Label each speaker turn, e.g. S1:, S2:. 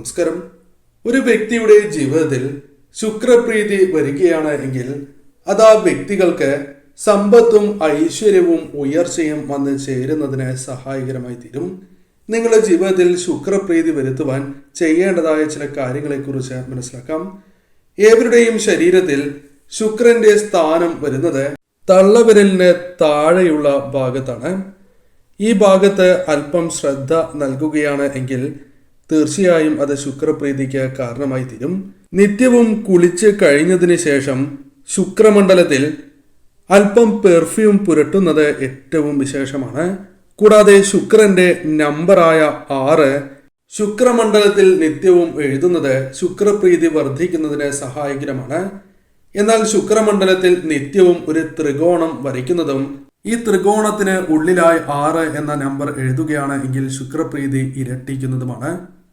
S1: നമസ്കാരം. ഒരു വ്യക്തിയുടെ ജീവിതത്തിൽ ശുക്രപ്രീതി വരികയാണ് എങ്കിൽ അത് ആ വ്യക്തികൾക്ക് സമ്പത്തും ഐശ്വര്യവും ഉയർച്ചയും വന്ന് ചേരുന്നതിന് സഹായകരമായി തീരും. നിങ്ങളുടെ ജീവിതത്തിൽ ശുക്രപ്രീതി വരുത്തുവാൻ ചെയ്യേണ്ടതായ ചില കാര്യങ്ങളെക്കുറിച്ച് മനസ്സിലാക്കാം. ഏവരുടെയും ശരീരത്തിൽ ശുക്രന്റെ സ്ഥാനം വരുന്നത് തള്ളവിരലിന് താഴെയുള്ള ഭാഗത്താണ്. ഈ ഭാഗത്ത് അല്പം ശ്രദ്ധ നൽകുകയാണ് എങ്കിൽ തീർച്ചയായും അത് ശുക്രപ്രീതിക്ക് കാരണമായി തീരും. നിത്യവും കുളിച്ച് കഴിഞ്ഞതിന് ശേഷം ശുക്രമണ്ഡലത്തിൽ അല്പം പെർഫ്യൂം പുരട്ടുന്നത് ഏറ്റവും വിശേഷമാണ്. കൂടാതെ ശുക്രന്റെ നമ്പറായ ആറ് ശുക്രമണ്ഡലത്തിൽ നിത്യവും എഴുതുന്നത് ശുക്രപ്രീതി വർദ്ധിക്കുന്നതിന് സഹായകരമാണ്. എന്നാൽ ശുക്രമണ്ഡലത്തിൽ നിത്യവും ഒരു ത്രികോണം വരയ്ക്കുന്നതും ഈ ത്രികോണത്തിന് ഉള്ളിലായി ആറ് എന്ന നമ്പർ എഴുതുകയാണ് എങ്കിൽ ശുക്രപ്രീതി ഇരട്ടിക്കുന്നതുമാണ്.